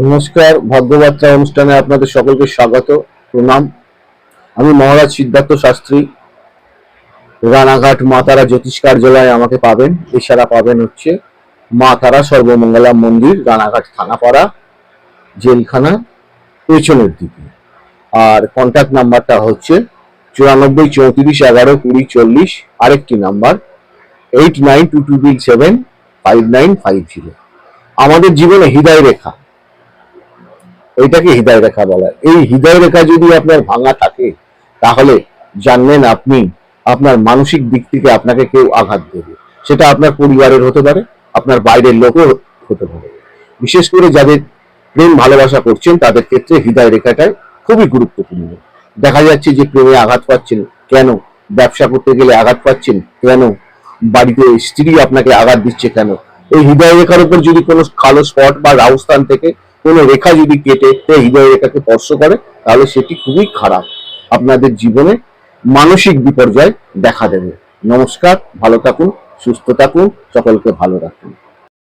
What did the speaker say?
নমস্কার, ভাগ্যবার্তা অনুষ্ঠানে আপনাদের সকলকে স্বাগত, প্রণাম। আমি মহারাজ সিদ্ধার্থ শাস্ত্রী, রানাঘাট মা তারা জ্যোতিষ কার্যালয়ে আমাকে পাবেন, এছাড়া পাবেন হচ্ছে মা তারা সর্বমঙ্গলা মন্দির, রানাঘাট থানাপাড়া, জেলখানা, পেছনের দিকে। আর কন্ট্যাক্ট নাম্বারটা হচ্ছে চুরানব্বই চৌত্রিশ এগারো কুড়ি চল্লিশ, আরেকটি number eight nine two two seven five nine five zero আমাদের জীবনে হৃদয় রেখা এটাকে হৃদয় রেখা বলা। এই হৃদয় রেখা যদি আপনার ভাঙা থাকে, তাহলে জানবেন আপনি আপনার মানসিক দিক থেকে আপনাকে কেউ আঘাত দেবে। সেটা আপনার পরিবারের হতে পারে, আপনার বাইরের লোকও হতে পারে। বিশেষ করে যাদের প্রেম ভালোবাসা করছেন, তাদের ক্ষেত্রে হৃদয় রেখাটাই খুবই গুরুত্বপূর্ণ। দেখা যাচ্ছে যে প্রেমে আঘাত পাচ্ছেন, কেন ব্যবসা করতে গেলে আঘাত পাচ্ছেন, কেন বাড়িতে স্ত্রী আপনাকে আঘাত দিচ্ছে কেন? এই হৃদয় রেখার উপর যদি কোনো কালো স্পট বা রাউস্থান থেকে কোনো রেখা যদি কেটে হৃদয় রেখাকে স্পর্শ করে, তাহলে সেটি খুবই খারাপ। আপনাদের জীবনে মানসিক বিপর্যয় দেখা দেবে। নমস্কার, ভালো থাকুন, সুস্থ থাকুন, সকলকে ভালো রাখুন।